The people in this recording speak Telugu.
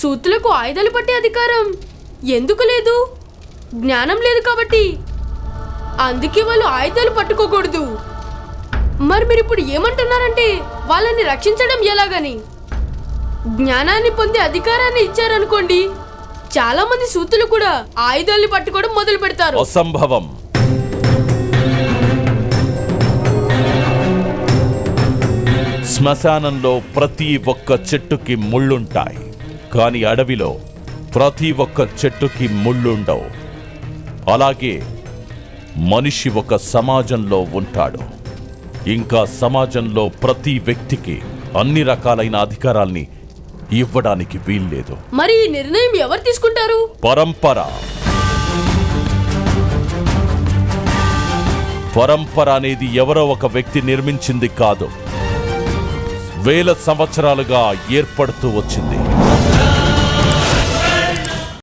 సూతులకు ఆయుధాలు పట్టే అధికారం. ఎందుకు లేదు? జ్ఞానం లేదు కాబట్టి. అందుకే వాళ్ళు ఆయుధాలు పట్టుకోకూడదు. మరి మీరు ఇప్పుడు ఏమంటున్నారంటే వాళ్ళని రక్షించడం ఎలాగని? జ్ఞానాన్ని పొందే అధికారాన్ని ఇచ్చారనుకోండి. చాలా మంది సూతులు కూడా ఆయుధాల్ని పట్టుకోవడం మొదలు పెడతారు. అసంభవం. శ్మశానంలో ప్రతి ఒక్క చెట్టుకి ముళ్ళుంటాయి. కాని అడవిలో ప్రతి ఒక్క చెట్టుకి ముళ్ళుండవు. అలాగే మనిషి ఒక సమాజంలో ఉంటాడు. ఇంకా సమాజంలో ప్రతి వ్యక్తికి అన్ని రకాలైన అధికారాల్ని ఇవ్వడానికి వీల్లేదు. మరి ఈ నిర్ణయం ఎవరు తీసుకుంటారు? పరంపర. పరంపర అనేది ఎవరో ఒక వ్యక్తి నిర్మించింది కాదు. వేల సంవత్సరాలుగా ఏర్పడుతూ వచ్చింది.